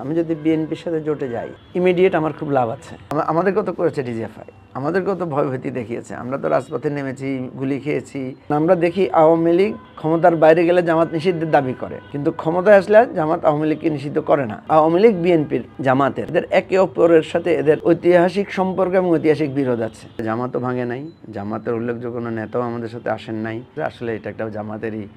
আমি যদি বিএনপির সাথে জোটে যাই ইমিডিয়েট আমার খুব লাভ আছে। আমা- আমাদেরকেও তো করেছে ডিজিএফআই আমাদেরকেও তো ভয়ভীতি দেখিয়েছে। আমরা তো রাজপথে নেমেছি, গুলি খেয়েছি। আমরা দেখি আওয়ামী লীগ ক্ষমতার বাইরে গেলে জামাত নিষিদ্ধের দাবি করে। কিন্তু ক্ষমতায় আসলে জামাত আওয়ামী লীগকে নিষিদ্ধ করে না। আওয়ামী লীগ বিএনপির জামাতের। এদের একে অপরের সাথে এদের ঐতিহাসিক সম্পর্ক এবং ঐতিহাসিক বিরোধ আছে। জামাতও ভাঙে নাই। জামাতের উল্লেখযোগ্য নেতাও আমাদের সাথে আসেন নাই। আসলে এটা একটা জামাতেরই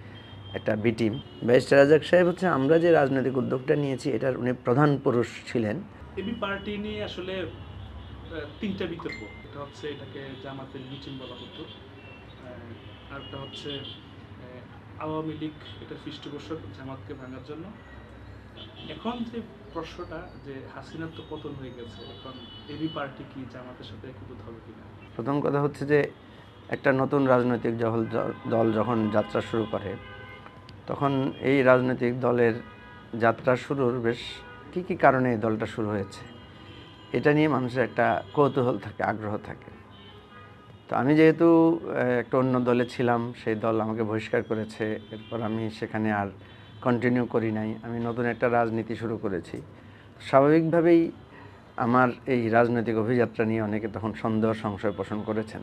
একটা বি টিম ব্যারিস্টার রাজাক সাহেব হচ্ছে আমরা যে রাজনৈতিক উদ্যোগটা নিয়েছি এটার উনি প্রধান পুরুষ ছিলেন। এবি পার্টি নিয়ে আসলে তিনটা বিতর্ক। এটা হচ্ছে এটাকে জামাতের মিটিং বলা হতো। আরেকটা হচ্ছে আওয়ামী লীগ এটা পৃষ্ঠপোষক জামাতকে ভাঙার জন্য। এখন যে প্রশ্নটা যে হাসিনার তো পতন হয়ে গেছে এখন এবি পার্টি কি জামাতের সাথে একীভূত হবে কিনা? প্রথম কথা হচ্ছে যে একটা নতুন রাজনৈতিক দল যখন যাত্রা শুরু করে তখন এই রাজনৈতিক দলের যাত্রা শুরুর বেশ কী কী কারণে এই দলটা শুরু হয়েছে? এটা নিয়ে মানুষের একটা কৌতূহল থাকে, আগ্রহ থাকে। তো আমি যেহেতু একটা অন্য দলে ছিলাম, সেই দল আমাকে বহিষ্কার করেছে। এরপর আমি সেখানে আর কন্টিনিউ করি নাই। আমি নতুন একটা রাজনীতি শুরু করেছি। স্বাভাবিকভাবেই আমার এই রাজনৈতিক অভিযাত্রা নিয়ে অনেকে তখন সন্দেহ, সংশয় পোষণ করেছেন।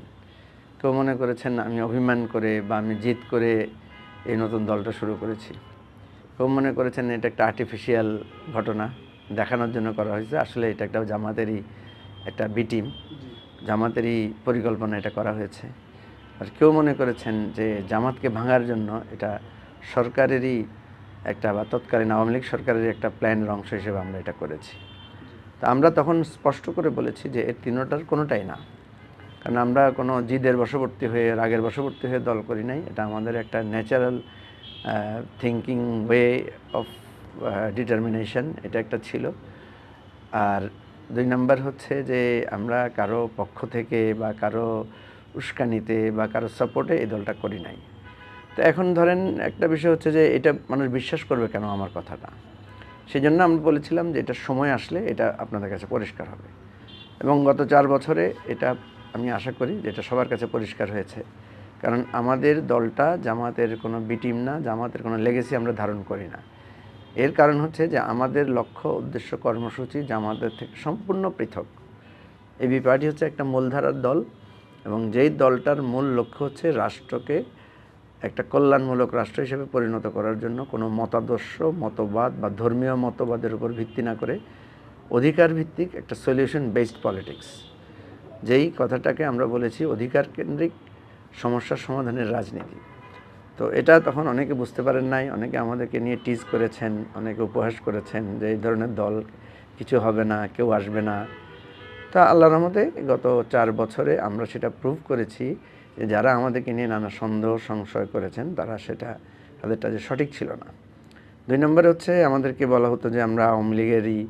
কেউ মনে করেছেন আমি অভিমান করে বা আমি জিত করে এই নতুন দলটা শুরু করেছি। কেউ মনে করেছেন এটা একটা আর্টিফিশিয়াল ঘটনা দেখানোর জন্য করা হয়েছে। আসলে এটা একটা জামাতেরই একটা বিটিম জি। জামাতেরই পরিকল্পনা এটা করা হয়েছে। আর কেউ মনে করেছেন যে জামাতকে ভাঙার জন্য এটা সরকারেরই একটা বা তৎকালীন আওয়ামী লীগ সরকারের একটা প্ল্যানের অংশ হিসেবে আমরা এটা করেছি। তা আমরা তখন স্পষ্ট করে বলেছি যে এর তিনোটার কোনোটাই না। কারণ আমরা কোনো জিদের বশবর্তী হয়ে, রাগের বশবর্তী হয়ে দল করি নাই। এটা আমাদের একটা natural thinking way of determination এটা একটা ছিল। আর দুই নাম্বার হচ্ছে যে আমরা কারও পক্ষ থেকে বা কারও উস্কানিতে বা কারও সাপোর্টে এই দলটা করি নাই। তো এখন ধরেন একটা বিষয় হচ্ছে যে এটা মানুষ বিশ্বাস করবে কেন আমার কথাটা? সেই জন্য আমরা বলেছিলাম যে এটা সময় আসলে এটা আপনাদের কাছে পরিষ্কার হবে। এবং গত চার বছরে এটা আমি আশা করি যে এটা সবার কাছে পরিষ্কার হয়েছে। কারণ আমাদের দলটা জামাতের কোনো বিটিম না, জামাতের কোনো লেগেসি আমরা ধারণ করি না। এর কারণ হচ্ছে যে আমাদের লক্ষ্য, উদ্দেশ্য, কর্মসূচি জামাতের থেকে সম্পূর্ণ পৃথক। এবি পার্টি হচ্ছে একটা মূলধারার দল এবং যেই দলটার মূল লক্ষ্য হচ্ছে রাষ্ট্রকে একটা কল্যাণমূলক রাষ্ট্র হিসেবে পরিণত করার জন্য কোনো মতাদর্শ, মতবাদ বা ধর্মীয় মতবাদের উপর ভিত্তি না করে অধিকার ভিত্তিক একটা সলিউশন বেসড পলিটিক্স যেই কথাটাকে আমরা বলেছি অধিকার কেন্দ্রিক সমস্যার সমাধানের রাজনীতি। তো এটা তখন অনেকে বুঝতে পারেন নাই, অনেকে আমাদেরকে নিয়ে টিজ করেছেন, অনেকে উপহাস করেছেন যে এই ধরনের দল কিছু হবে না, কেউ আসবে না। তা আল্লাহর রহমতে গত চার বছরে আমরা সেটা প্রুভ করেছি যে যারা আমাদেরকে নিয়ে নানা সন্দেহ, সংশয় করেছেন, তারা সেটা তাদেরটা যে সঠিক ছিল না। দুই নম্বরে হচ্ছে আমাদেরকে বলা হতো যে আমরা আওয়ামী লীগেরই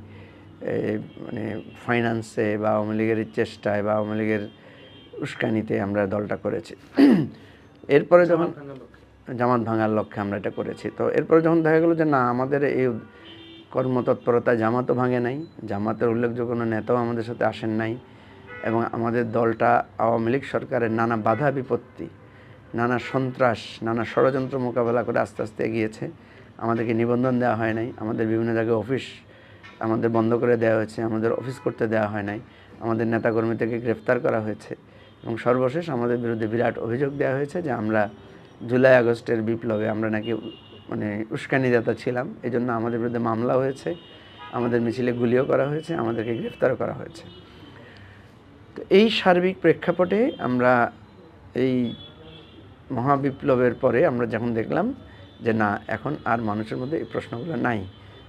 মানে ফাইন্যান্সে বা আওয়ামী লীগের চেষ্টায় বা আওয়ামী লীগের উস্কানিতে আমরা দলটা করেছি। এরপরে যখন জামাত ভাঙার লক্ষ্যে। আমরা এটা করেছি। তো এরপরে যখন দেখা গেলো যে না আমাদের এই কর্মতৎপরতা জামাতও ভাঙে নাই জামাতের উল্লেখযোগ্য কোনো নেতাও আমাদের সাথে আসেন নাই এবং আমাদের দলটা আওয়ামী লীগ সরকারের নানা বাধা বিপত্তি নানা সন্ত্রাস নানা ষড়যন্ত্র মোকাবেলা করে আস্তে আস্তে এগিয়েছে। আমাদেরকে নিবন্ধন দেওয়া হয় নাই। আমাদের বিভিন্ন জায়গায় অফিস আমাদের বন্ধ করে দেওয়া হয়েছে, আমাদের অফিস করতে দেওয়া হয় নাই, আমাদের নেতাকর্মী থেকে গ্রেফতার করা হয়েছে এবং সর্বশেষ আমাদের বিরুদ্ধে বিরাট অভিযোগ দেওয়া হয়েছে যে আমরা জুলাই আগস্টের বিপ্লবে আমরা নাকি মানে উস্কানিদাতা ছিলাম এই জন্য আমাদের বিরুদ্ধে মামলা হয়েছে, আমাদের মিছিলে গুলিও করা হয়েছে, আমাদেরকে গ্রেফতারও করা হয়েছে। তো এই সার্বিক প্রেক্ষাপটে আমরা এই মহাবিপ্লবের পরে আমরা যখন দেখলাম যে না, এখন আর মানুষের মধ্যে এই প্রশ্নগুলো নাই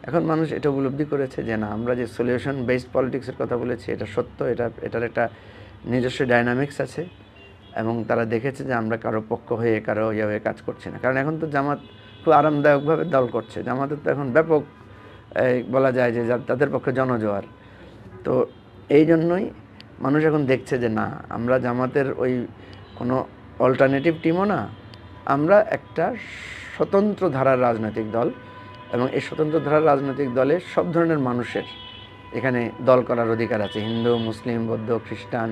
এখন মানুষ এটা উপলব্ধি করেছে যে না, আমরা যে সলিউশন বেসড পলিটিক্সের কথা বলেছি, এটা সত্য, এটা, এটার একটা নিজস্ব ডাইনামিক্স আছে এবং তারা দেখেছে যে আমরা কারও পক্ষ হয়ে, কারও ইয়ে হয়ে কাজ করছি না। কারণ এখন তো জামাত খুব আরামদায়কভাবে দল করছে। জামাতের তো এখন ব্যাপক বলা যায় যে যা- তাদের পক্ষে জনজোয়ার। তো এই জন্যই মানুষ এখন দেখছে যে না, আমরা জামাতের ওই কোনো অল্টারনেটিভ টিমও না, আমরা একটা স্বতন্ত্র ধারার রাজনৈতিক দল এবং এই স্বতন্ত্র ধারার রাজনৈতিক দলে সব ধরনের মানুষের এখানে দল করার অধিকার আছে। হিন্দু, মুসলিম, বৌদ্ধ, খ্রিস্টান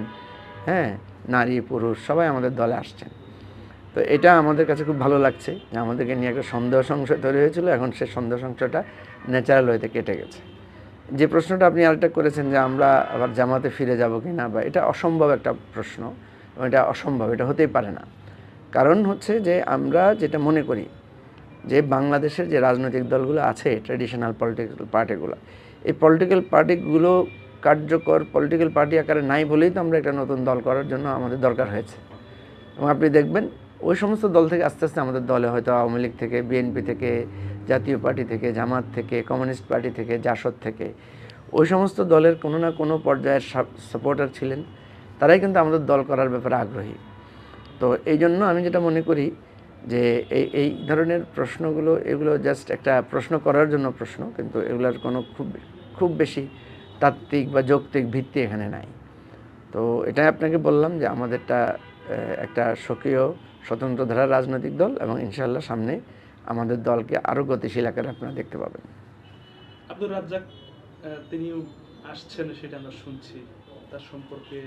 হ্যাঁ নারী, পুরুষ, সবাই আমাদের দলে আসছেন। তো এটা আমাদের কাছে খুব ভালো লাগছে যে আমাদেরকে নিয়ে একটা সন্দেহ সংশয় তৈরি হয়েছিল, এখন সে সন্দেহ সংশয়টা ন্যাচারাল ওয়েতে কেটে গেছে। যে প্রশ্নটা আপনি আরেকটা করেছেন যে আমরা আবার জামাতে ফিরে যাব কি না বা এটা অসম্ভব একটা প্রশ্ন এবং এটা অসম্ভব, এটা হতেই পারে না। কারণ হচ্ছে যে আমরা যেটা মনে করি যে বাংলাদেশের যে রাজনৈতিক দলগুলো আছে ট্র্যাডিশনাল পলিটিক্যাল পার্টিগুলো এই পলিটিক্যাল পার্টিগুলো কার্যকর পলিটিক্যাল পার্টি আকারে নাই বলেই তো আমরা একটা নতুন দল করার জন্য আমাদের দরকার হয়েছে। এবং আপনি দেখবেন, ওই সমস্ত দল থেকে আস্তে আস্তে আমাদের দলে হয়তো আওয়ামী লীগ থেকে বিএনপি থেকে, জাতীয় পার্টি থেকে, জামাত থেকে, কমিউনিস্ট পার্টি থেকে, জাসদ থেকে, ওই সমস্ত দলের কোনো না কোনো পর্যায়ের সাপোর্টার ছিলেন। তারাই কিন্তু আমাদের দল করার ব্যাপারে আগ্রহী। তো এই জন্য আমি যেটা মনে করি যে এই এই ধরনের প্রশ্নগুলো, এগুলো জাস্ট একটা প্রশ্ন করার জন্য প্রশ্ন, কিন্তু এগুলোর কোনো খুব খুব বেশি তাত্ত্বিক বা যৌক্তিক ভিত্তি এখানে নাই। তো এটাই আপনাকে বললাম যে আমাদেরটা একটা সক্রিয়, স্বতন্ত্র ধারার রাজনৈতিক দল এবং ইনশাআল্লাহ সামনে আমাদের দলকে আরও গতিশীল আকারে আপনারা দেখতে পাবেন। আব্দুর রাজ্জাক তিনিও আসছেন সেটা আমরা শুনছি। তার সম্পর্কে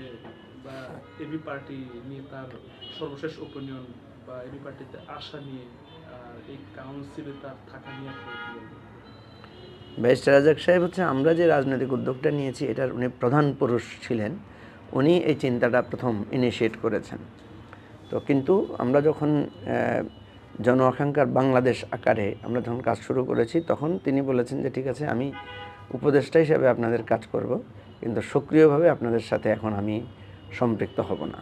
বা এবি পার্টি নিয়ে তার সর্বশেষ ওপিনিয়ন বা এবি পার্টিতে আসা নিয়ে, আর এই কাউন্সিলে তার থাকা নিয়ে? ব্যারিস্টার রাজাক সাহেব হচ্ছে, আমরা যে রাজনৈতিক উদ্যোগটা নিয়েছি, এটার উনি প্রধান পুরুষ ছিলেন, উনি এই চিন্তাটা প্রথম ইনিশিয়েট করেছেন তো কিন্তু আমরা যখন জন আকাঙ্ক্ষার বাংলাদেশ আকারে আমরা যখন কাজ শুরু করেছি, তখন তিনি বলেছেন যে, ঠিক আছে, আমি উপদেষ্টা হিসেবে আপনাদের কাজ করব, কিন্তু সক্রিয়ভাবে আপনাদের সাথে এখন আমি সম্পৃক্ত হব না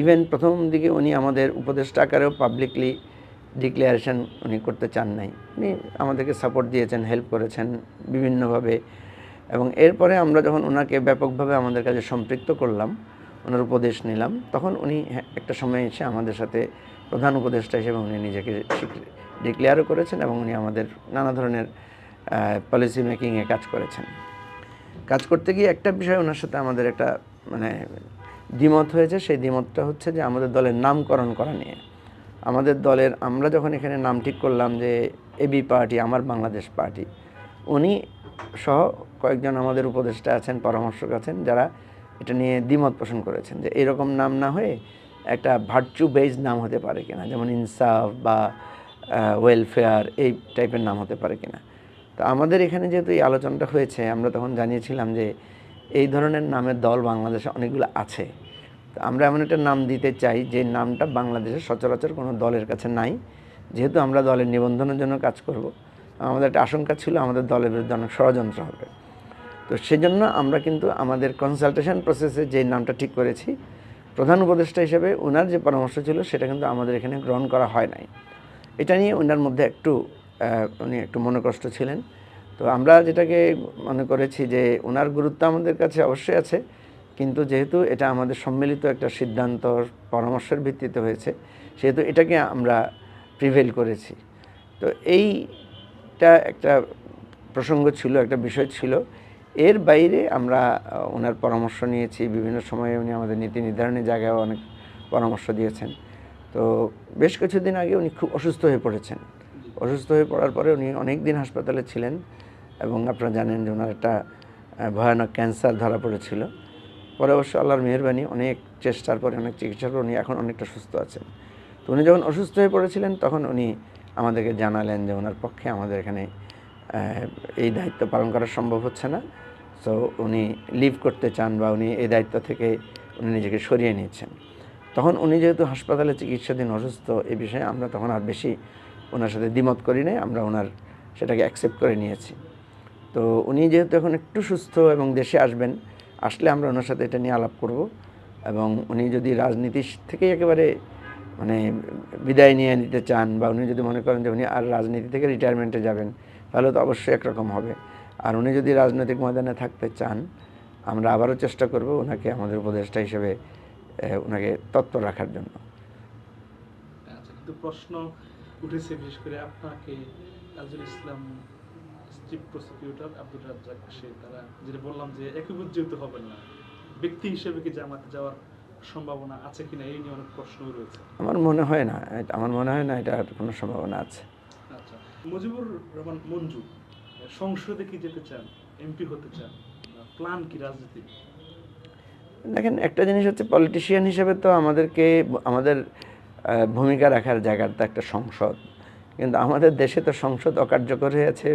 ইভেন প্রথম দিকে উনি আমাদের উপদেষ্টা আকারেও পাবলিকলি ডিক্লারেশন উনি করতে চান নাই। উনি আমাদেরকে সাপোর্ট দিয়েছেন হেল্প করেছেন বিভিন্নভাবে। এবং এরপরে আমরা যখন ওনাকে ব্যাপকভাবে আমাদের কাছে সম্পৃক্ত করলাম ওনার উপদেশ নিলাম তখন উনি হ্যাঁ, একটা সময় এসে আমাদের সাথে প্রধান উপদেষ্টা হিসেবে উনি নিজেকে ডিক্লেয়ারও করেছেন এবং উনি আমাদের নানা ধরনের পলিসি মেকিংয়ে কাজ করেছেন। কাজ করতে গিয়ে একটা বিষয় ওনার সাথে আমাদের একটা মানে দ্বিমত হয়েছে, সেই দ্বিমতটা হচ্ছে যে আমাদের দলের নামকরণ করা নিয়ে। আমাদের দলের, আমরা যখন এখানে নাম ঠিক করলাম যে এবি পার্টি, আমার বাংলাদেশ পার্টি, উনি সহ কয়েকজন আমাদের উপদেষ্টা আছেন, পরামর্শক আছেন, যারা এটা নিয়ে দ্বিমত পোষণ করেছেন যে এরকম নাম না হয়ে একটা ভার্চু বেজ নাম হতে পারে কিনা, যেমন ইনসাফ বা ওয়েলফেয়ার এই টাইপের নাম হতে পারে কিনা। তো আমাদের এখানে যেহেতু এই আলোচনাটা হয়েছে, আমরা তখন জানিয়েছিলাম যে এই ধরনের নামের দল বাংলাদেশে অনেকগুলো আছে। তো আমরা এমন একটা নাম দিতে চাই যে নামটা বাংলাদেশের সচরাচর কোনো দলের কাছে নাই। যেহেতু আমরা দলের নিবন্ধনের জন্য কাজ করব, আমাদের একটা আশঙ্কা ছিল আমাদের দলের বিরুদ্ধে অনেক ষড়যন্ত্র হবে। তো সেজন্য আমরা কিন্তু আমাদের কনসালটেশন প্রসেসে যে নামটা ঠিক করেছি, প্রধান উপদেষ্টা হিসেবে ওনার যে পরামর্শ ছিল সেটা কিন্তু আমাদের এখানে গ্রহণ করা হয় নাই। এটা নিয়ে ওনার মধ্যে একটু উনি একটু মনোকষ্ট ছিলেন। তো আমরা যেটাকে মনে করেছি যে ওনার গুরুত্ব আমাদের কাছে অবশ্যই আছে, কিন্তু যেহেতু এটা আমাদের সম্মিলিত একটা সিদ্ধান্ত পরামর্শের ভিত্তিতে হয়েছে, সেহেতু এটাকে আমরা প্রিভেল করেছি। তো এইটা একটা প্রসঙ্গ ছিল, একটা বিষয় ছিল। এর বাইরে আমরা ওনার পরামর্শ নিয়েছি, বিভিন্ন সময়ে উনি আমাদের নীতি নির্ধারণের জায়গায় অনেক পরামর্শ দিয়েছেন। তো বেশ কিছুদিন আগে উনি খুব অসুস্থ হয়ে পড়েছেন। অসুস্থ হয়ে পড়ার পরে উনি অনেক দিন হাসপাতালে ছিলেন। এবং আপনারা জানেন যে ওনার একটা ভয়ানক ক্যান্সার ধরা পড়েছিল। পরে অবশ্য আল্লাহর মেহরবানি, অনেক চেষ্টার পরে, অনেক চিকিৎসার পর উনি এখন অনেকটা সুস্থ আছেন। তো উনি যখন অসুস্থ হয়ে পড়েছিলেন, তখন উনি আমাদেরকে জানালেন যে ওনার পক্ষে আমাদের এখানে এই দায়িত্ব পালন করা সম্ভব হচ্ছে না। সো উনি লিভ করতে চান বা উনি এই দায়িত্ব থেকে উনি নিজেকে সরিয়ে নিচ্ছেন তখন উনি যেহেতু হাসপাতালে চিকিৎসাধীন অসুস্থ এই বিষয়ে আমরা তখন আর বেশি ওনার সাথে দ্বিমত করি নাই, আমরা ওনার সেটাকে অ্যাকসেপ্ট করে নিয়েছি। তো উনি যেহেতু এখন একটু সুস্থ এবং দেশে আসবেন, আসলে আমরা ওনার সাথে এটা নিয়ে আলাপ করব এবং উনি যদি রাজনীতি থেকে একেবারে মানে বিদায় নিয়ে নিতে চান বা উনি যদি মনে করেন যে উনি আর রাজনীতি থেকে রিটায়ারমেন্টে যাবেন, তাহলে তো অবশ্যই একরকম হবে। আর উনি যদি রাজনৈতিক ময়দানে থাকতে চান, আমরা আবারও চেষ্টা করব ওনাকে আমাদের উপদেষ্টা হিসেবে ওনাকে তৎপর রাখার জন্য। আচ্ছা প্রশ্ন উঠেছে বিশেষ করে আপনাকে ইসলাম চিফ প্রসিকিউটর আব্দুল রাজ্জাক সে তারা যেটা বললাম যে একীভূত হবেন না ব্যক্তি হিসেবে কি জামাতে যাওয়ার সম্ভাবনা আছে কিনা এই নিয়ে অনেক প্রশ্ন রয়েছে। আমার মনে হয় না আমার মনে হয় না এটার কোনো সম্ভাবনা আছে। আচ্ছা মুজিবুর রহমান মঞ্জু সংসদে কি যেতে চান এমপি হতে চান প্ল্যান কি রাজনীতি? দেখেন একটা জিনিস হচ্ছে পলিটিশিয়ান হিসেবে তো আমাদেরকে আমাদের ভূমিকা রাখার জায়গার তো একটা সংসদ কিন্তু আমাদের দেশে তো সংসদ অকার্যকর হয়ে আছে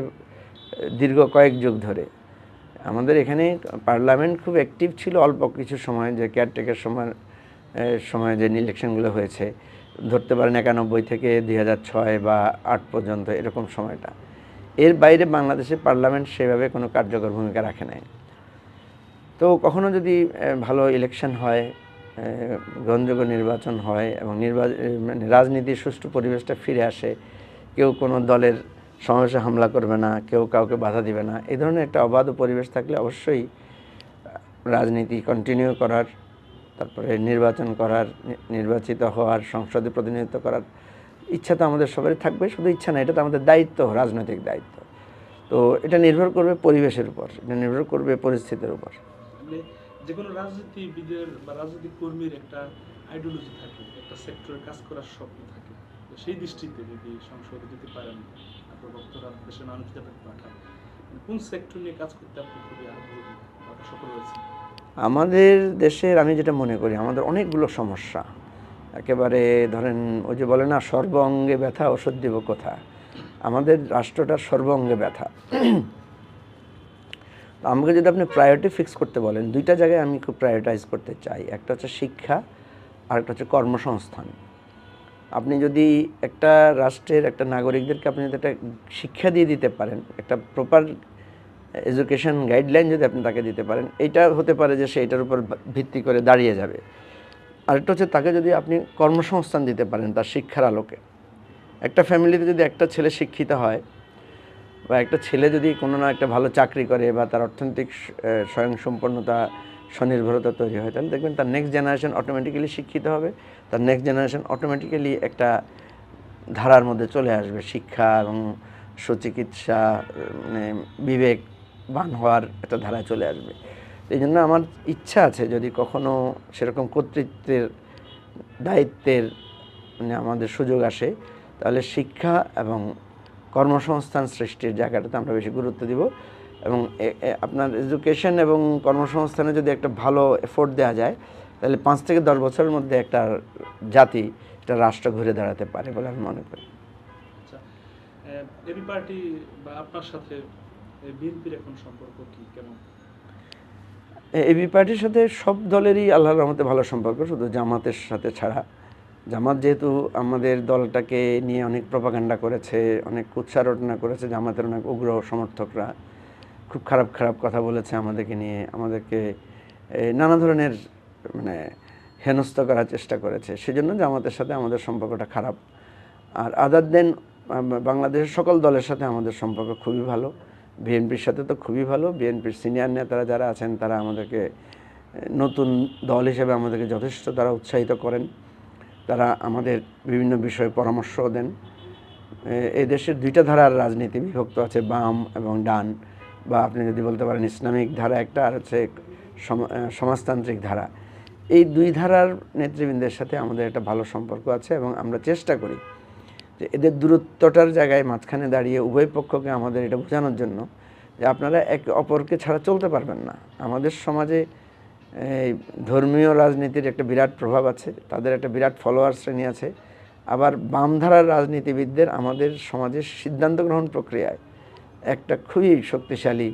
দীর্ঘ কয়েক যুগ ধরে। আমাদের এখানে পার্লামেন্ট খুব অ্যাক্টিভ ছিল অল্প কিছু সময়, যে কেয়ারটেকার সময় সময় যে ইলেকশনগুলো হয়েছে। ধরতে পারেন একানব্বই থেকে দুই ছয় বা আট পর্যন্ত এরকম সময়টা। এর বাইরে বাংলাদেশে পার্লামেন্ট সেভাবে কোনো কার্যকর ভূমিকা রাখে নাই। তো কখনো যদি ভালো ইলেকশন হয় গ্রহণযোগ্য নির্বাচন হয় এবং নির্বাচন মানে রাজনীতির সুষ্ঠু পরিবেশটা ফিরে আসে, কেউ কোনো দলের সমাবেশে হামলা করবে না, কেউ কাউকে বাধা দিবে না, এই ধরনের একটা অবাধ পরিবেশ থাকলে অবশ্যই রাজনীতি কন্টিনিউ করার, তারপরে নির্বাচন করার নির্বাচিত হওয়ার, সংসদে প্রতিনিধিত্ব করার ইচ্ছা তো আমাদের সবারই থাকবে, শুধু ইচ্ছা না, এটা তো আমাদের দায়িত্ব, রাজনৈতিক দায়িত্ব। তো এটা নির্ভর করবে পরিবেশের উপর, এটা নির্ভর করবে পরিস্থিতির উপর। মানে যে কোনো রাজনীতিবিদের বা রাজনৈতিক কর্মীর একটা আইডিওলজি থাকে, একটা সেক্টরে কাজ করার স্বপ্ন থাকে সেই দৃষ্টিতে যদি সংসদে যেতে পারেন আপনার ভক্তরা দেশের মানুষ যাতে পাঠায়। মানে কোন সেক্টর নিয়ে কাজ করতে আপনি খুবই আগ্রহী? সফল হয়েছেন। আমাদের দেশের, আমি যেটা মনে করি, আমাদের অনেকগুলো সমস্যা। একেবারে ধরেন, ওই যে বলে না সর্ব অঙ্গে ব্যথা ওষুধ দিব কোথা আমাদের রাষ্ট্রটার সর্ব অঙ্গে ব্যথা আমাকে যদি আপনি প্রায়োরিটি ফিক্স করতে বলেন, দুইটা জায়গায় আমি খুব প্রায়োরিটাইজ করতে চাই। একটা হচ্ছে শিক্ষা, আর একটা হচ্ছে কর্মসংস্থান। আপনি যদি একটা রাষ্ট্রের, একটা নাগরিকদেরকে আপনি যদি একটা শিক্ষা দিয়ে দিতে পারেন, একটা প্রপার এডুকেশন গাইডলাইন যদি আপনি তাকে দিতে পারেন এইটা হতে পারে যে সে এটার উপর ভিত্তি করে দাঁড়িয়ে যাবে। আরেকটা হচ্ছে তাকে যদি আপনি কর্মসংস্থান দিতে পারেন তার শিক্ষার আলোকে। একটা ফ্যামিলিতে যদি একটা ছেলে শিক্ষিত হয় বা একটা ছেলে যদি কোনো না একটা ভালো চাকরি করে বা তার অর্থনৈতিক স্বয়ংসম্পন্নতা স্বনির্ভরতা তৈরি হয়। তাহলে দেখবেন তার নেক্সট জেনারেশন অটোমেটিক্যালি শিক্ষিত হবে। তার নেক্সট জেনারেশন অটোমেটিক্যালি একটা ধারার মধ্যে চলে আসবে। শিক্ষা এবং সুচিকিৎসা মানে বিবেকবান হওয়ার একটা ধারায় চলে আসবে। এই জন্য আমার ইচ্ছা আছে যদি কখনো সেরকম কর্তৃত্বের দায়িত্বের মানে আমাদের সুযোগ আসে, তাহলে শিক্ষা এবং কর্মসংস্থান সৃষ্টির জায়গাটাতে আমরা বেশি গুরুত্ব দিব। এবং আপনার এডুকেশন এবং কর্মসংস্থানে যদি একটা ভালো এফোর্ট দেওয়া যায় তাহলে পাঁচ থেকে দশ বছরের মধ্যে একটা জাতি একটা রাষ্ট্র ঘুরে দাঁড়াতে পারে বলে আমি মনে করি। এবি পার্টি বা আপনার সাথে বিএনপির এখন সম্পর্ক কি কেমন? এবি পার্টির সাথে সব দলেরই আল্লাহর রহমতে ভালো সম্পর্ক শুধু জামাতের সাথে ছাড়া। জামাত যেহেতু আমাদের দলটাকে নিয়ে অনেক প্রপাগান্ডা করেছে অনেক উচ্চারণা করেছে জামাতের অনেক উগ্র সমর্থকরা। খুব খারাপ খারাপ কথা বলেছে আমাদেরকে নিয়ে, আমাদেরকে নানা ধরনের মানে হেনস্থ করার চেষ্টা করেছে। সেজন্য জামাতের সাথে আমাদের সম্পর্কটা খারাপ। আর আদার দেন বাংলাদেশের সকল দলের সাথে আমাদের সম্পর্ক খুবই ভালো। বিএনপির সাথে তো খুবই ভালো। বিএনপির সিনিয়র নেতারা যারা আছেন, তারা আমাদেরকে নতুন দল হিসেবে আমাদেরকে যথেষ্ট তারা উৎসাহিত করেন। তারা আমাদের বিভিন্ন বিষয়ে পরামর্শও দেন। এ- এই দেশের দুইটা ধারার রাজনীতি বিভক্ত আছে, বাম এবং ডান। বা আপনি যদি বলতে পারেন ইসলামিক ধারা একটা আর হচ্ছে সম- সমাজতান্ত্রিক ধারা। এই দুই ধারার নেতৃবৃন্দের সাথে আমাদের একটা ভালো সম্পর্ক আছে এবং আমরা চেষ্টা করি যে এদের দূরত্বটার জায়গায় মাঝখানে দাঁড়িয়ে উভয় পক্ষকে আমাদের এটা বোঝানোর জন্য যে আপনারা একে অপরকে ছাড়া চলতে পারবেন না। আমাদের সমাজে এই ধর্মীয় রাজনীতির একটা বিরাট প্রভাব আছে, তাদের একটা বিরাট ফলোয়ার শ্রেণি আছে। আবার বামধারার রাজনীতিবিদদের আমাদের সমাজের সিদ্ধান্ত গ্রহণ প্রক্রিয়ায় একটা খুবই শক্তিশালী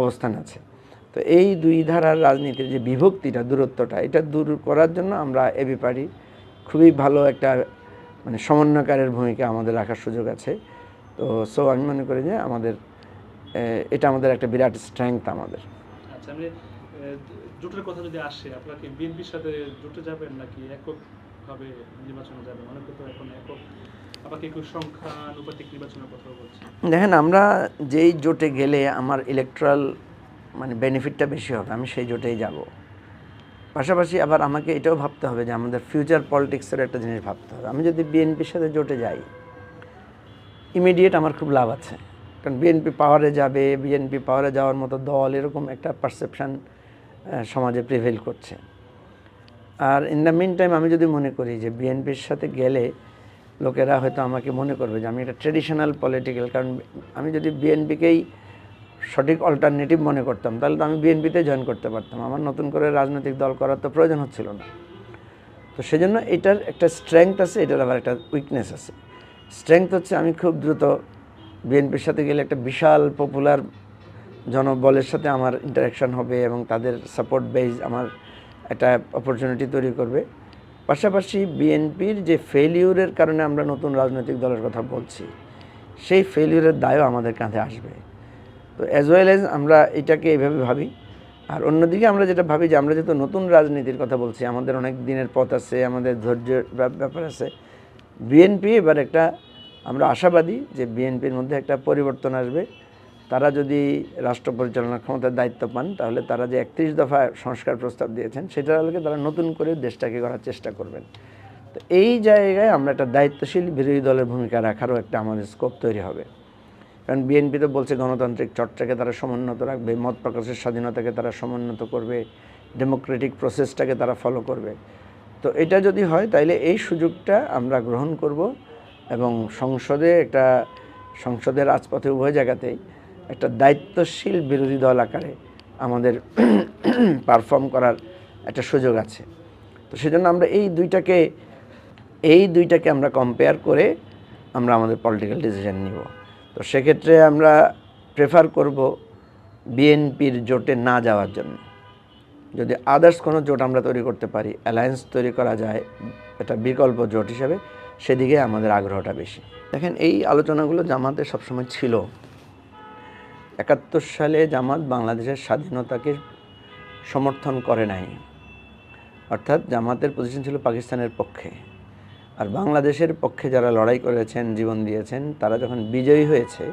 অবস্থান আছে। তো এই দুই ধারার রাজনীতির যে বিভক্তিটা, দূরত্বটা, এটা দূর করার জন্য আমরা এবি পারি খুবই ভালো একটা মানে সমন্বয়কারের ভূমিকা আমাদের রাখার সুযোগ আছে। তো সো আমি মনে করি যে আমাদের এটা আমাদের একটা বিরাট স্ট্রেংথ আমাদের। আচ্ছা জোটের কথা যদি আসে বিএনপির সাথে জোটে যাবেন নাকি নির্বাচনে যাবেন? অনেকে তো এখন একক দেখেন, আমরা যেই জোটে গেলে আমার ইলেকট্রাল মানে বেনিফিটটা বেশি হবে, আমি সেই জোটেই যাব। পাশাপাশি আবার আমাকে এটাও ভাবতে হবে যে আমাদের ফিউচার পলিটিক্সের একটা জিনিস ভাবতে হবে। আমি যদি বিএনপির সাথে জোটে যাই ইমিডিয়েট আমার খুব লাভ আছে। কারণ বিএনপি পাওয়ারে যাবে বিএনপি পাওয়ারে যাওয়ার মতো দল এরকম একটা পারসেপশান সমাজে প্রিভেল করছে। আর ইন দ্য মিন টাইম আমি যদি মনে করি যে বিএনপির সাথে গেলে লোকেরা হয়তো আমাকে মনে করবে যে আমি একটা ট্রেডিশনাল পলিটিক্যাল কারণ আমি যদি বিএনপিকেই সঠিক অল্টারনেটিভ মনে করতাম, তাহলে তো আমি বিএনপিতে জয়েন করতে পারতাম। আমার নতুন করে রাজনৈতিক দল করার তো প্রয়োজন হচ্ছিল না। তো সেজন্য এটার একটা স্ট্রেংথ আছে, এটার আবার একটা উইকনেস আছে। স্ট্রেংথ হচ্ছে আমি খুব দ্রুত বিএনপির সাথে গেলে একটা বিশাল পপুলার জনবলের সাথে আমার ইন্টারাকশন হবে এবং তাদের সাপোর্ট বেস আমার একটা অপরচুনিটি তৈরি করবে। পাশাপাশি বিএনপির যে ফেলিউরের কারণে আমরা নতুন রাজনৈতিক দলের কথা বলছি, সেই ফেলিউরের দায়ও আমাদের কাঁধে আসবে। তো অ্যাজ ওয়েল এজ আমরা এটাকে এইভাবে ভাবি। আর অন্যদিকে আমরা যেটা ভাবি যে আমরা যেহেতু নতুন রাজনীতির কথা বলছি, আমাদের অনেক দিনের পথ আছে, আমাদের ধৈর্যের ব্যাপার আছে, বিএনপি এবার একটা, আমরা আশাবাদী যে বিএনপির মধ্যে একটা পরিবর্তন আসবে। তারা যদি রাষ্ট্র পরিচালনার ক্ষমতার দায়িত্ব পান, তাহলে তারা যে একত্রিশ দফা সংস্কার প্রস্তাব দিয়েছেন সেটার আলোকে তারা নতুন করে দেশটাকে করার চেষ্টা করবেন। তো এই জায়গায় আমরা একটা দায়িত্বশীল বিরোধী দলের ভূমিকা রাখারও একটা আমাদের স্কোপ তৈরি হবে। কারণ বিএনপি তো বলছে গণতান্ত্রিক চর্চাকে তারা সমুন্নত রাখবে, মত প্রকাশের স্বাধীনতাকে তারা সমুন্নত করবে ডেমোক্রেটিক প্রসেসটাকে তারা ফলো করবে। তো এটা যদি হয়, তাইলে এই সুযোগটা আমরা গ্রহণ করব এবং সংসদে একটা, সংসদের রাজপথে উভয় জায়গাতেই একটা দায়িত্বশীল বিরোধী দল আকারে আমাদের পারফর্ম করার একটা সুযোগ আছে। তো সেজন্য আমরা এই দুইটাকে এই দুইটাকে আমরা কম্পেয়ার করে আমরা আমাদের পলিটিক্যাল ডিসিশন নিব। তো সেক্ষেত্রে আমরা প্রেফার করব বিএনপির জোটে না যাওয়ার জন্য। যদি আদার্স কোনো জোট আমরা তৈরি করতে পারি অ্যালায়েন্স তৈরি করা যায়, এটা বিকল্প জোট হিসেবে, সেদিকে আমাদের আগ্রহটা বেশি। দেখেন এই আলোচনাগুলো জামাতে সবসময় ছিল। একাত্তর সালে জামাত বাংলাদেশের স্বাধীনতাকে সমর্থন করে নাই। অর্থাৎ জামাতের পজিশন ছিল পাকিস্তানের পক্ষে। আর বাংলাদেশের পক্ষে যারা লড়াই করেছেন, জীবন দিয়েছেন, তারা যখন বিজয়ী হয়েছে,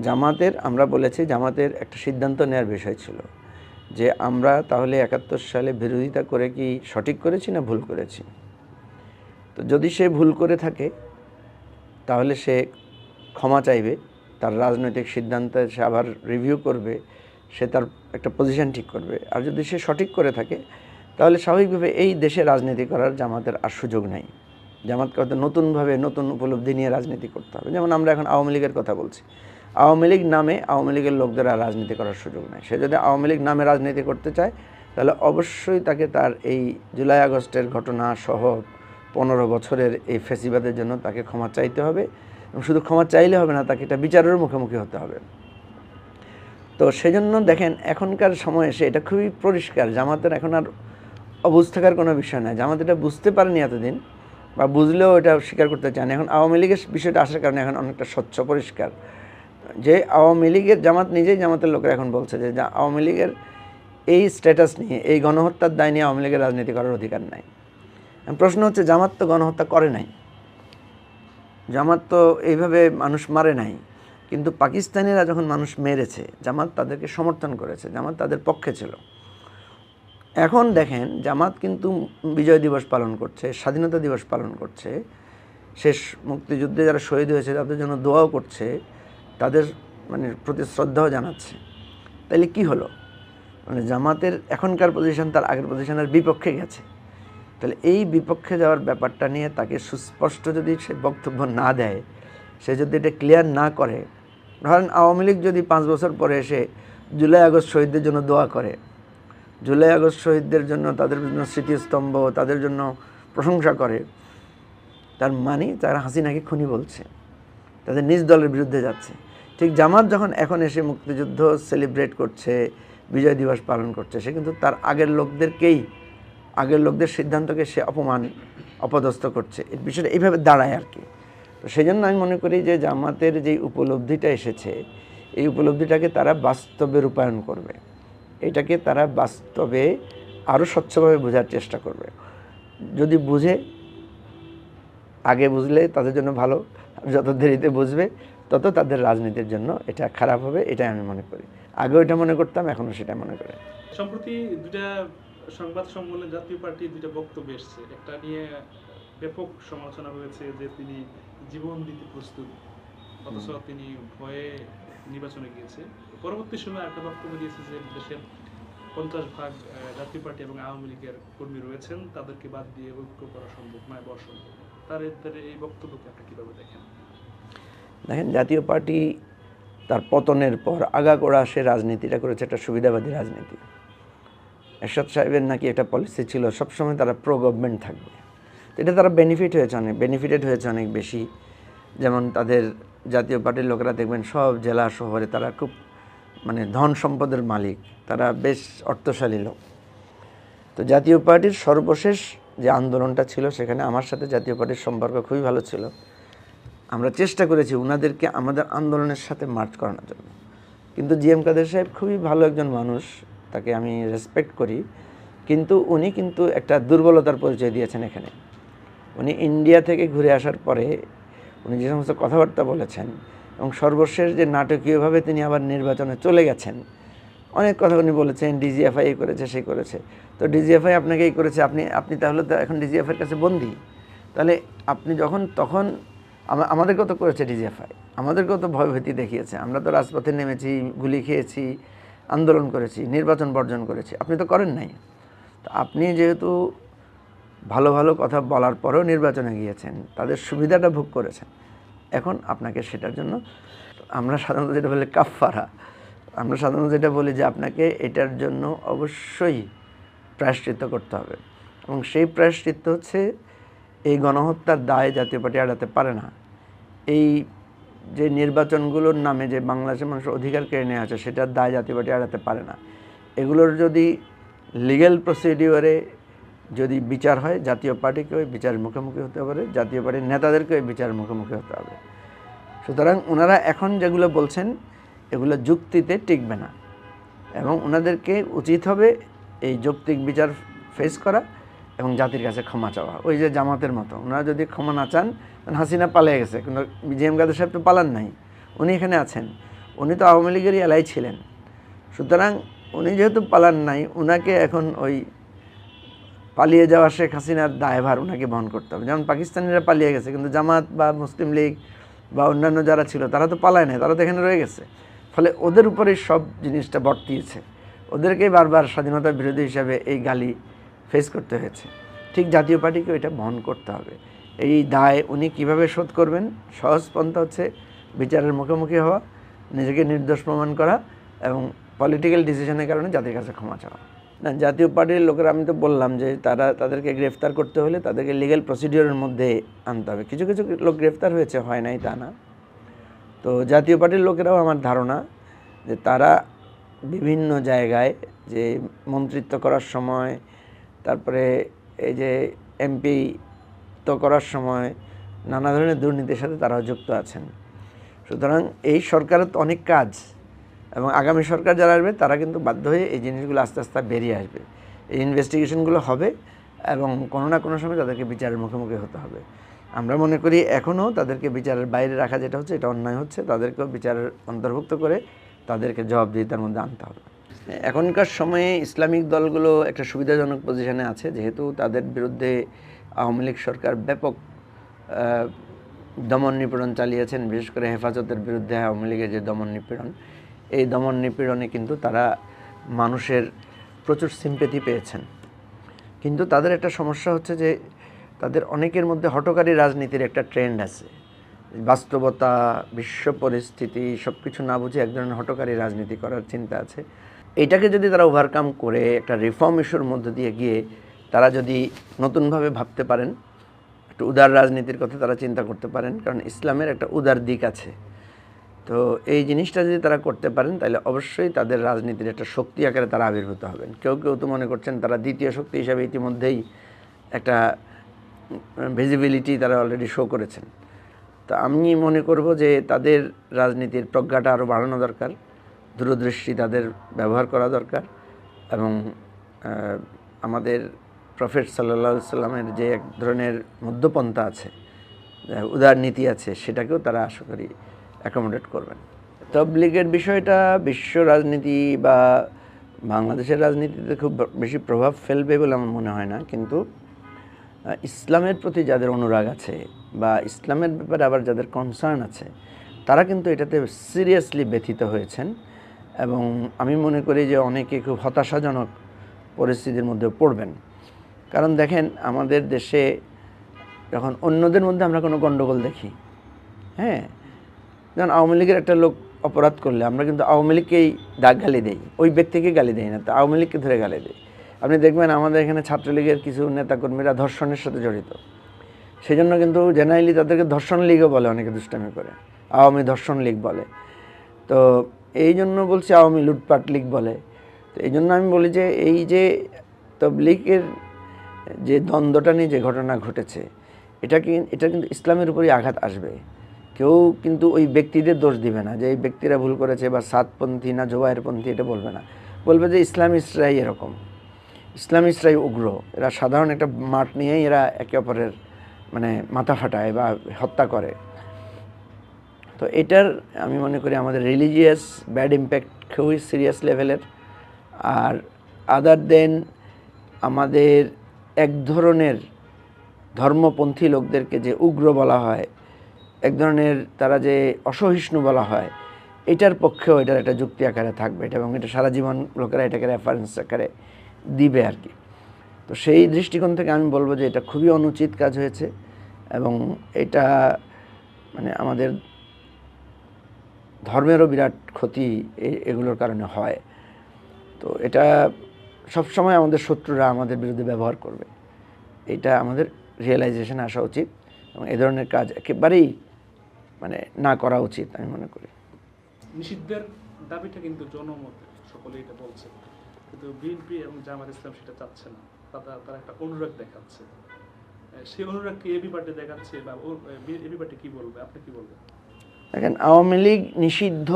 জামাতের, আমরা বলেছি জামাতের একটা সিদ্ধান্ত নেওয়ার বিষয় ছিল যে আমরা তাহলে একাত্তর সালে বিরোধিতা করে কি সঠিক করেছি না ভুল করেছি? তো যদি সে ভুল করে থাকে, তাহলে সে ক্ষমা চাইবে। তার রাজনৈতিক সিদ্ধান্তে সে আবার রিভিউ করবে, সে তার একটা পজিশন ঠিক করবে। আর যদি সে সঠিক করে থাকে, তাহলে স্বাভাবিকভাবে এই দেশে রাজনীতি করার জামাতের আর সুযোগ নাই। জামাতকে হয়তো নতুনভাবে নতুন উপলব্ধি নিয়ে রাজনীতি করতে হবে। যেমন আমরা এখন আওয়ামী লীগের কথা বলছি। আওয়ামী লীগ নামে আওয়ামী লীগের লোকদের আর রাজনীতি করার সুযোগ নেই। সে যদি আওয়ামী লীগ নামে রাজনীতি করতে চায়, তাহলে অবশ্যই তাকে তার এই জুলাই আগস্টের ঘটনা সহ পনেরো বছরের এই ফেসিবাদের জন্য তাকে ক্ষমা চাইতে হবে। শুধু ক্ষমা চাইলে হবে না, তাকে এটা বিচারের মুখোমুখি হতে হবে। তো সেজন্য দেখেন, এখনকার সময়ে এসে এটা খুবই পরিষ্কার, জামাতের এখন আর অবুঝ থাকার কোনো বিষয় নাই জামাত এটা বুঝতে পারেনি এতদিন বা বুঝলেও এটা স্বীকার করতে চান এখন আওয়ামী লীগের বিষয়টা আসার কারণে এখন অনেকটা স্বচ্ছ, পরিষ্কার। যে আওয়ামী লীগের জামাত নিজেই জামাতের লোকেরা এখন বলছে যে আওয়ামী লীগের এই স্ট্যাটাস নিয়ে, এই গণহত্যার দায় নিয়ে আওয়ামী লীগের রাজনীতি করার অধিকার নাই। প্রশ্ন হচ্ছে, জামাত তো গণহত্যা করে নাই। জামাত তো এইভাবে মানুষ মারে নাই। কিন্তু পাকিস্তানিরা যখন মানুষ মেরেছে, জামাত তাদেরকে সমর্থন করেছে, জামাত তাদের পক্ষে ছিল। এখন দেখেন, জামাত কিন্তু বিজয় দিবস পালন করছে, স্বাধীনতা দিবস পালন করছে। শেষ মুক্তিযুদ্ধে যারা শহীদ হয়েছে, তাদের জন্য দোয়াও করছে, তাদের মানে প্রতি শ্রদ্ধাও জানাচ্ছে। তাইলে কি হলো? মানে জামাতের এখনকার পজিশন তার আগের পজিশনের বিপক্ষে গেছে। তাহলে এই বিপক্ষে যাওয়ার ব্যাপারটা নিয়ে তাকে সুস্পষ্ট যদি সে বক্তব্য না দেয়, সে যদি এটা ক্লিয়ার না করে, ধরেন আওয়ামী লীগ যদি পাঁচ বছর পরে এসে জুলাই আগস্ট শহীদদের জন্য দোয়া করে, জুলাই আগস্ট শহীদদের জন্য তাদের জন্য স্মৃতিস্তম্ভ, তাদের জন্য প্রশংসা করে, তার মানে তারা হাসিনাকে খুনি বলছে, তাদের নিজ দলের বিরুদ্ধে যাচ্ছে। ঠিক জামাত যখন এখন এসে মুক্তিযুদ্ধ সেলিব্রেট করছে, বিজয় দিবস পালন করছে, সে কিন্তু তার আগের লোকদেরকেই আগের লোকদের সিদ্ধান্তকে সে অপমান, অপদস্থ করছে। বিষয়টা এইভাবে দাঁড়ায় আর কি। তো সেই জন্য আমি মনে করি যে জামাতের যে উপলব্ধিটা এসেছে, এই উপলব্ধিটাকে তারা বাস্তবে রূপায়ণ করবে। এটাকে তারা বাস্তবে আরও স্বচ্ছভাবে বোঝার চেষ্টা করবে। যদি বুঝে, আগে বুঝলে তাদের জন্য ভালো, যত দেরিতে বুঝবে, তত তাদের রাজনীতির জন্য এটা খারাপ হবে, এটাই আমি মনে করি। আগেও এটা মনে করতাম, এখনও সেটা মনে করি। সম্প্রতি দুটা সংবাদ সম্মেলনে জাতীয় পার্টির দুটা বক্তব্য এসছে। একটা নিয়ে ব্যাপক সমালোচনা হয়েছে যে তিনি জীবন দিতে প্রস্তুত অথচ তিনি ভয়ে নির্বাচনে গিয়েছে। পরবর্তী সময় একটা বক্তব্য দিয়েছে যে দেশের পঞ্চাশ ভাগ জাতীয় পার্টি এবং আওয়ামী লীগের কর্মী রয়েছেন তাদেরকে বাদ দিয়ে ঐক্য করা সম্ভব নয় সম্ভব তার এই বক্তব্যকে আপনি কীভাবে দেখেন? দেখেন জাতীয় পার্টি তার পতনের পর আগাগোড়া সে রাজনীতিটা করেছে একটা সুবিধাবাদী রাজনীতি। এরশাদ সাহেবের নাকি একটা পলিসি ছিল, সবসময় তারা প্রো গভর্নমেন্ট থাকবে এটা তারা বেনিফিট হয়েছে অনেক বেনিফিটেড হয়েছে অনেক বেশি। যেমন তাদের জাতীয় পার্টির লোকেরা দেখবেন সব জেলা শহরে তারা খুব মানে ধন সম্পদের মালিক, তারা বেশ অর্থশালী লোক। তো জাতীয় পার্টির সর্বশেষ যে আন্দোলনটা ছিল সেখানে আমার সাথে জাতীয় পার্টির সম্পর্ক খুবই ভালো ছিল। আমরা চেষ্টা করেছি ওনাদেরকে আমাদের আন্দোলনের সাথে মার্চ করানোর জন্য। কিন্তু জি এম কাদের সাহেব খুবই ভালো একজন মানুষ তাকে আমি রেসপেক্ট করি। কিন্তু উনি কিন্তু একটা দুর্বলতার পরিচয় দিয়েছেন এখানে। উনি ইন্ডিয়া থেকে ঘুরে আসার পরে উনি যে সমস্ত কথাবার্তা বলেছেন এবং সর্বশেষ যে নাটকীয়ভাবে তিনি আবার নির্বাচনে চলে গেছেন, অনেক কথা উনি বলেছেন ডিজিএফআই এই করেছে সেই করেছে। তো ডিজিএফআই আপনাকে এই করেছে, আপনি আপনি তাহলে তো এখন ডিজিএফআইয়ের কাছে বন্দি। তাহলে আপনি যখন, তখন আমাদেরকেও তো করেছে ডিজিএফআই আমাদেরকেও তো ভয়ভীতি দেখিয়েছে। আমরা তো রাজপথে নেমেছি, গুলি খেয়েছি আন্দোলন করেছি, নির্বাচন বর্জন করেছি। আপনি তো করেন নাই। তো আপনি যেহেতু ভালো ভালো কথা বলার পরেও নির্বাচনে গিয়েছেন, তাদের সুবিধাটা ভোগ করেছেন, এখন আপনাকে সেটার জন্য আমরা সাধারণত যেটা বলি কাফফারা, আমরা সাধারণত যেটা বলি যে আপনাকে এটার জন্য অবশ্যই প্রায়শ্চিত্ত করতে হবে। এবং সেই প্রায়শ্চিত্ত হচ্ছে এই গণহত্যার দায় জাতীয় পার্টি এড়াতে পারে না। এই যে নির্বাচনগুলোর নামে যে বাংলাদেশের মানুষের অধিকার কেড়ে নেওয়া আছে সেটার দায় জাতীয় পার্টি এড়াতে পারে না। এগুলোর যদি লিগ্যাল প্রসিডিওরে যদি বিচার হয়, জাতীয় পার্টিকেও এই বিচারের মুখোমুখি হতে পারে, জাতীয় পার্টির নেতাদেরকেও এই বিচারের মুখোমুখি হতে হবে। সুতরাং ওনারা এখন যেগুলো বলছেন, এগুলো যুক্তিতে টিকবে না। এবং ওনাদেরকে উচিত হবে এই যৌক্তিক বিচার ফেস করা এবং জাতির কাছে ক্ষমা চাওয়া। ওই যে জামাতের মতো। ওনারা যদি ক্ষমা না চান হাসিনা পালিয়ে গেছে। কিন্তু জিএম গাদের সাহেব তো পালান নাই। উনি এখানে আছেন। উনি তো আওয়ামী লীগেরই এলাই ছিলেন। সুতরাং উনি যেহেতু পালান নাই ওনাকে এখন ওই পালিয়ে যাওয়া শেখ হাসিনার দায়ভার ওনাকে বহন করতে হবে। যেমন পাকিস্তানিরা পালিয়ে গেছে, কিন্তু জামাত বা মুসলিম লীগ বা অন্যান্য যারা ছিল, তারা তো পালায় নাই, তারা তো এখানে রয়ে গেছে। ফলে ওদের উপরেই সব জিনিসটা বর্তিয়েছে। ওদেরকেই বারবার স্বাধীনতা বিরোধী হিসাবে এই গালি ফেস করতে হয়েছে। ঠিক জাতীয় পার্টিকেও এটা বহন করতে হবে। এই দায় উনি কীভাবে শোধ করবেন? সহজ পন্থা হচ্ছে বিচারের মুখোমুখি হওয়া, নিজেকে নির্দোষ প্রমাণ করা এবং পলিটিক্যাল ডিসিশনের কারণে জাতির কাছে ক্ষমা চাওয়া। না, জাতীয় পার্টির লোকেরা, আমি তো বললাম যে তারা তাদেরকে গ্রেফতার করতে হলে তাদেরকে লিগ্যাল প্রসিডিওরের মধ্যে আনতে হবে। কিছু কিছু লোক গ্রেফতার হয়েছে, হয় নাই তা না। তো জাতীয় পার্টির লোকেরাও আমার ধারণা যে তারা বিভিন্ন জায়গায় যে মন্ত্রিত্ব করার সময় তারপরে এই যে এমপি তো করার সময় নানা ধরনের দুর্নীতির সাথে তারাও যুক্ত আছেন। সুতরাং এই সরকারের তো অনেক কাজ এবং আগামী সরকার যারা আসবে, তারা কিন্তু বাধ্য হয়ে এই জিনিসগুলো আস্তে আস্তে বেরিয়ে আসবে। এই ইনভেস্টিগেশনগুলো হবে এবং কোনো না কোনো সময় তাদেরকে বিচারের মুখোমুখি হতে হবে। আমরা মনে করি এখনও তাদেরকে বিচারের বাইরে রাখা যেটা হচ্ছে, এটা অন্যায় হচ্ছে, তাদেরকেও বিচারের অন্তর্ভুক্ত করে তাদেরকে জবাবদিহিতার মধ্যে আনতে হবে। এখনকার সময়ে ইসলামিক দলগুলো একটা সুবিধাজনক পজিশনে আছে, যেহেতু তাদের বিরুদ্ধে আওয়ামী লীগ সরকার ব্যাপক দমন নিপীড়ন চালিয়েছেন, বিশেষ করে হেফাজতের বিরুদ্ধে আওয়ামী লীগের যে দমন নিপীড়ন, এই দমন নিপীড়নে কিন্তু তারা মানুষের প্রচুর সিম্পেথি পেয়েছেন। কিন্তু তাদের একটা সমস্যা হচ্ছে যে, তাদের অনেকের মধ্যে হটকারী রাজনীতির একটা ট্রেন্ড আছে। বাস্তবতা, বিশ্ব পরিস্থিতি সব কিছু না বুঝে এক ধরনের হটকারী রাজনীতি করার চিন্তা আছে। এইটাকে যদি তারা ওভারকাম করে একটা রিফর্ম ইস্যুর মধ্যে দিয়ে গিয়ে তারা যদি নতুনভাবে ভাবতে পারেন, একটু উদার রাজনীতির কথা তারা চিন্তা করতে পারেন, কারণ ইসলামের একটা উদার দিক আছে। তো এই জিনিসটা যদি তারা করতে পারেন, তাহলে অবশ্যই তাদের রাজনীতির একটা শক্তি আকারে তারা আবির্ভূত হবেন। কেউ কেউ তো মনে করছেন তারা দ্বিতীয় শক্তি হিসাবে ইতিমধ্যেই একটা ভিজিবিলিটি তারা অলরেডি শো করেছেন। তো আমি মনে করব যে তাদের রাজনীতির প্রজ্ঞাটা আরও বাড়ানো দরকার। দূরদৃষ্টি তাদের ব্যবহার করা দরকার এবং আমাদের প্রফেট সাল্লা সাল্লামের যে এক ধরনের মধ্যপন্থা আছে উদার নীতি আছে, সেটাকেও তারা আশা করি অ্যাকোমোডেট করবেন। তবলিগের বিষয়টা বিশ্ব রাজনীতি বা বাংলাদেশের রাজনীতিতে খুব বেশি প্রভাব ফেলবে বলে আমার মনে হয় না। কিন্তু ইসলামের প্রতি যাদের অনুরাগ আছে বা ইসলামের ব্যাপারে আবার যাদের কনসার্ন আছে, তারা কিন্তু এটাতে সিরিয়াসলি ব্যথিত হয়েছেন। এবং আমি মনে করি যে অনেকে খুব হতাশাজনক পরিস্থিতির মধ্যে পড়বেন। কারণ দেখেন, আমাদের দেশে যখন অন্যদের মধ্যে আমরা কোনো গণ্ডগোল দেখি হ্যাঁ? যেমন আওয়ামী লীগের একটা লোক অপরাধ করলে, আমরা কিন্তু আওয়ামী লীগকেই দাগ গালি দেই, ওই ব্যক্তিকে গালি দেই না, তো আওয়ামী লীগকে ধরে গালি দেই। আপনি দেখবেন আমাদের এখানে ছাত্রলীগের কিছু নেতাকর্মীরা ধর্ষণের সাথে জড়িত। সেই জন্য কিন্তু জেনারেলি তাদেরকে ধর্ষণ লীগও বলে, অনেকে দুষ্টামি করে, আওয়ামী ধর্ষণ লীগ বলে। তো এই জন্য বলছি আওয়ামী লুটপাট লীগ বলে। তো এই জন্য আমি বলি যে, এই যে তবলিগের যে দ্বন্দ্বটা নিয়ে যে ঘটনা ঘটেছে, এটা কি, এটা কিন্তু ইসলামের উপরই আঘাত আসবে। কেউ কিন্তু ওই ব্যক্তিদের দোষ দিবে না যে, এই ব্যক্তিরা ভুল করেছে বা সাতপন্থী না জোবায়ের পন্থী এটা বলবে না। বলবে যে ইসলামিস্টরাই এরকম। ইসলামিস্টরাই উগ্র। এরা সাধারণ একটা মাঠ নিয়েই এরা একে অপরের মানে মাথা ফাটায় বা হত্যা করে। তো এটার আমি মনে করি আমাদের রিলিজিয়াস ব্যাড ইম্প্যাক্ট খুবই সিরিয়াস লেভেলের আর আদার দেন আমাদের এক ধরনের ধর্মপন্থী লোকদেরকে যে উগ্র বলা হয়, এক ধরনের তারা যে অসহিষ্ণু বলা হয়, এটার পক্ষেও এটার একটা যুক্তি আকারে থাকবে এটা এবং এটা সারা জীবন লোকেরা এটাকে রেফারেন্স আকারে দিবে আর কি। তো সেই দৃষ্টিকোণ থেকে আমি বলব যে এটা খুবই অনুচিত কাজ হয়েছে এবং এটা মানে আমাদের ধর্মেরও বিরাট ক্ষতি এগুলোর কারণে হয়। তো এটা সবসময় আমাদের শত্রুরা আমাদের বিরুদ্ধে ব্যবহার করবে। এটা আমাদের রিয়েলাইজেশন আসা উচিত এবং এ ধরনের কাজ একেবারেই মানে না করা উচিত আমি মনে করি। নিষিদ্ধের দাবিটা কিন্তু জনমত, সকলে এটা বলছে। কিন্তু বিএনপি এবং জামাত ইসলাম সেটা চাচ্ছে না। তারা তারা একটা অনুরাগ দেখাচ্ছে। সেই অনুরাগ কি এবি পার্টি দেখাচ্ছে বা এবি পার্টি কি বলবে? আপনি কি বলবেন? দেখেন, আওয়ামী লীগ নিষিদ্ধ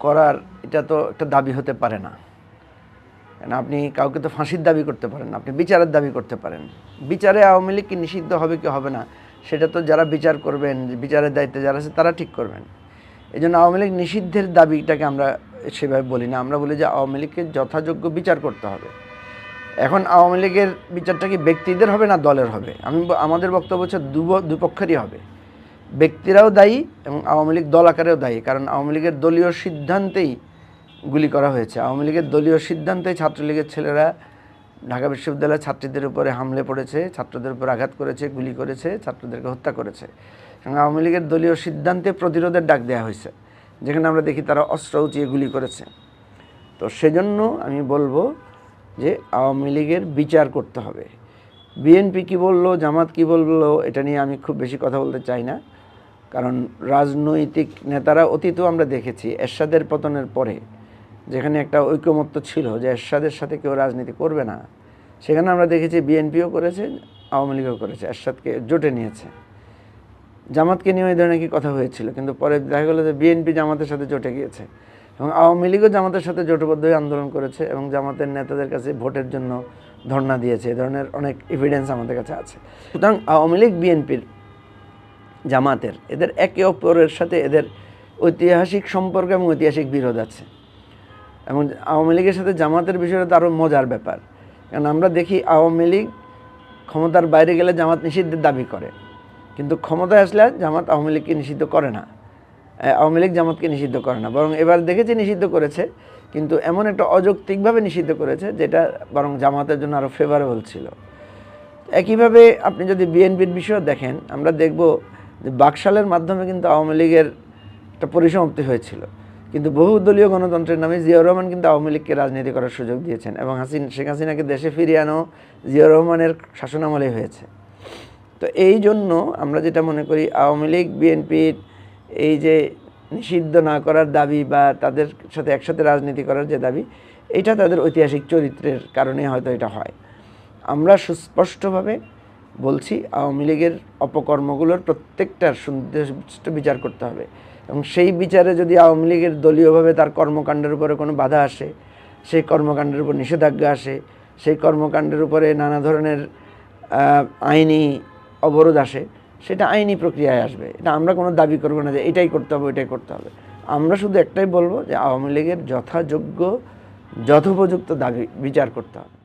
করার এটা তো একটা দাবি হতে পারে না। কেন, আপনি কাউকে তো ফাঁসির দাবি করতে পারেন আপনি বিচারের দাবি করতে পারেন। বিচারে আওয়ামী লীগ কি নিষিদ্ধ হবে কি হবে না, সেটা তো যারা বিচার করবেন, বিচারের দায়িত্বে যারা আছে, তারা ঠিক করবেন। এই জন্য আওয়ামী লীগ নিষিদ্ধের দাবিটাকে আমরা সেভাবে বলি না, আমরা বলি যে আওয়ামী লীগকে যথাযোগ্য বিচার করতে হবে। এখন আওয়ামী লীগের বিচারটা কি ব্যক্তিদের হবে না দলের হবে? আমি আমাদের বক্তব্য হচ্ছে দুপক্ষেরই হবে। ব্যক্তিরাও দায়ী এবং আওয়ামী লীগ দল আকারেও দায়ী, কারণ আওয়ামী লীগের দলীয় সিদ্ধান্তেই গুলি করা হয়েছে। আওয়ামী লীগের দলীয় সিদ্ধান্তে ছাত্রলীগের ছেলেরা ঢাকা বিশ্ববিদ্যালয়ের ছাত্রীদের উপরে হামলে পড়েছে, ছাত্রদের উপর আঘাত করেছে, গুলি করেছে, ছাত্রদেরকে হত্যা করেছে। এবং আওয়ামী লীগের দলীয় সিদ্ধান্তে প্রতিরোধের ডাক দেওয়া হয়েছে, যেখানে আমরা দেখি তারা অস্ত্র উঁচিয়ে গুলি করেছে। তো সেজন্য আমি বলব যে আওয়ামী লীগের বিচার করতে হবে। বিএনপি কি বলল, জামাত কি বলল, এটা নিয়ে আমি খুব বেশি কথা বলতে চাই না। কারণ রাজনৈতিক নেতারা অতীতও আমরা দেখেছি এরশাদের পতনের পরে যেখানে একটা ঐকমত্য ছিল যে এরশাদের সাথে কেউ রাজনীতি করবে না, সেখানে আমরা দেখেছি বিএনপিও করেছে, আওয়ামী লীগও করেছে, এরশাদকে জোটে নিয়েছে। জামাতকে নিয়ে ওই ধরনের কি কথা হয়েছিল, কিন্তু পরে দেখা গেলো যে বিএনপি জামাতের সাথে জোটে গিয়েছে এবং আওয়ামী লীগও জামাতের সাথে জোটবদ্ধ হয়ে আন্দোলন করেছে এবং জামাতের নেতাদের কাছে ভোটের জন্য ধর্ণা দিয়েছে, এ ধরনের অনেক এভিডেন্স আমাদের কাছে আছে। সুতরাং আওয়ামী লীগ বিএনপির জামাতের। এদের একে অপরের সাথে এদের ঐতিহাসিক সম্পর্ক এবং ঐতিহাসিক বিরোধ আছে। এবং আওয়ামী লীগের সাথে জামাতের বিষয়টা তো আরও মজার ব্যাপার। কারণ আমরা দেখি আওয়ামী লীগ ক্ষমতার বাইরে গেলে জামাত নিষিদ্ধের দাবি করে। কিন্তু ক্ষমতায় আসলে জামাত আওয়ামী লীগকে নিষিদ্ধ করে না। আওয়ামী লীগ জামাতকে নিষিদ্ধ করে না। বরং এবার দেখেছি নিষিদ্ধ করেছে। কিন্তু এমন একটা অযৌক্তিকভাবে নিষিদ্ধ করেছে যেটা বরং জামাতের জন্য আরও ফেভারেবল ছিল। একইভাবে আপনি যদি বিএনপির বিষয় দেখেন, আমরা দেখব বাকশালের মাধ্যমে কিন্তু আওয়ামী লীগের একটা পরিসমাপ্তি হয়েছিল। কিন্তু বহুদলীয় গণতন্ত্রের নামে জিয়াউর রহমান কিন্তু আওয়ামী লীগকে রাজনীতি করার সুযোগ দিয়েছেন এবং হাসিন শেখ হাসিনাকে দেশে ফিরিয়ে আনো জিয়াউর রহমানের শাসনামলে হয়েছে। তো এই জন্য আমরা যেটা মনে করি, আওয়ামী লীগ বিএনপির এই যে নিষিদ্ধ না করার দাবি বা তাদের সাথে একসাথে রাজনীতি করার যে দাবি, এটা তাদের ঐতিহাসিক চরিত্রের কারণে হয়তো এটা হয়। আমরা সুস্পষ্টভাবে বলছি, আওয়ামী লীগের অপকর্মগুলোর প্রত্যেকটার সুনির্দিষ্ট বিচার করতে হবে। এবং সেই বিচারে যদি আওয়ামী লীগের দলীয়ভাবে তার কর্মকাণ্ডের উপরে কোনো বাধা আসে, সেই কর্মকাণ্ডের উপর নিষেধাজ্ঞা আসে, সেই কর্মকাণ্ডের উপরে নানা ধরনের আইনি অবরোধ আসে, সেটা আইনি প্রক্রিয়ায় আসবে। এটা আমরা কোনো দাবি করব না যে এটাই করতে হবে এটাই করতে হবে। আমরা শুধু একটাই বলব যে আওয়ামী লীগের যথাযোগ্য, যথোপযুক্ত দাবি, বিচার করতে হবে।